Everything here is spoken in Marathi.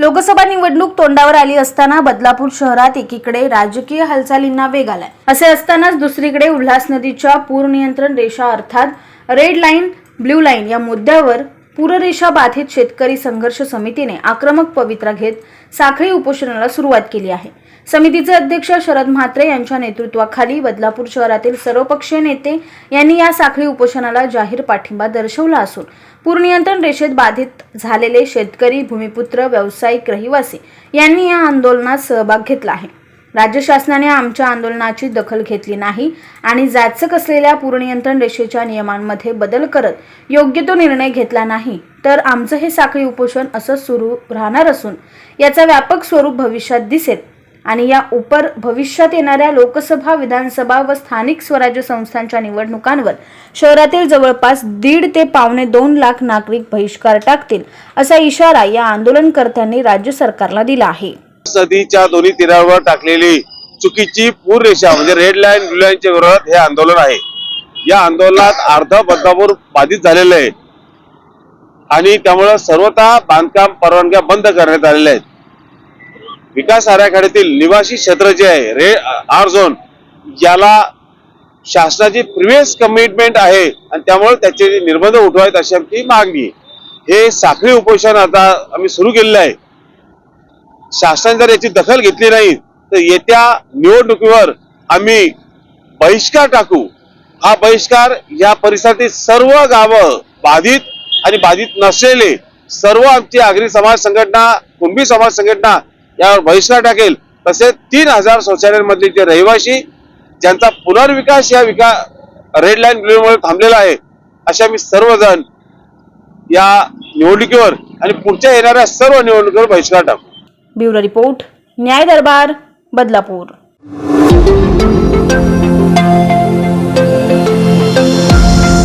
लोकसभा निवडणूक तोंडावर आली असताना बदलापूर शहरात एकीकडे राजकीय हालचालींना वेग आलाय. असे असतानाच दुसरीकडे उल्हास नदीच्या पूर नियंत्रण रेषा अर्थात रेड लाईन ब्ल्यू लाईन या मुद्द्यावर पूररेषा बाधित शेतकरी संघर्ष समितीने आक्रमक पवित्रा घेत साखळी उपोषणाला सुरुवात केली आहे. समितीचे अध्यक्ष शरद म्हात्रे यांच्या नेतृत्वाखाली बदलापूर शहरातील सर्वपक्षीय नेते यांनी या साखळी उपोषणाला जाहीर पाठिंबा दर्शवला असून पूरनियंत्रण रेषेत बाधित झालेले शेतकरी भूमिपुत्र व्यावसायिक रहिवासी यांनी या आंदोलनात सहभाग घेतला आहे. राज्य शासनाने आमच्या आंदोलनाची दखल घेतली नाही आणि जाचक असलेल्या पूरनियंत्रण रेषेच्या नियमांमध्ये बदल करत योग्य तो निर्णय घेतला नाही तर आमचं हे साखळी उपोषण असं सुरू राहणार असून याचा व्यापक स्वरूप भविष्यात दिसेल आणि या उपर भविष्यात येणाऱ्या लोकसभा विधानसभा व स्थानिक स्वराज्य संस्थांच्या निवडणुकांवर शहरातील जवळपास दीड ते पावणे दोन लाख नागरिक बहिष्कार टाकतील असा इशारा या आंदोलनकर्त्यांनी राज्य सरकारला दिला आहे. नदीच्या दोन्ही तीरावर टाकलेली चुकीची पूर रेषा म्हणजे रेड लाईन ब्लू लाईनच्या विरोधात हे आंदोलन आहे. या आंदोलनात अर्ध बदलापूर बाधित झालेलं आहे. आणि त्यामुळं सर्वता बांधकाम परवानग्या बंद करण्यात आलेल्या आहेत. विकास आराखड्यातील निवासी क्षेत्र जे आहे रे आर झोन याला शासनाची प्रिव्हियस कमिटमेंट आहे आणि त्यामुळे त्याचे निर्बंध उठवायत अशी आमची मागणी हे साखळी उपोषण आता आम्ही सुरू केलेलं आहे. शासन जर याची दखल घेतली नाही तर येत्या निवडणुकीवर आम्ही बहिष्कार टाकू. हा बहिष्कार या परिसरातील सर्व गावं बाधित आणि बाधित नसलेले सर्व आमची आगरी समाज संघटना कुणबी समाज संघटना यावर बहिष्कार टाकेल. तसेच तीन हजार शौचालयांमधले जे रहिवासी ज्यांचा पुनर्विकास या विका रेड लाईन ब्ल्यूमुळे थांबलेला आहे असे आम्ही सर्वजण या निवडणुकीवर आणि पुढच्या येणाऱ्या सर्व निवडणुकीवर बहिष्कार टाकू. ब्युरो रिपोर्ट न्याय दरबार बदलापूर.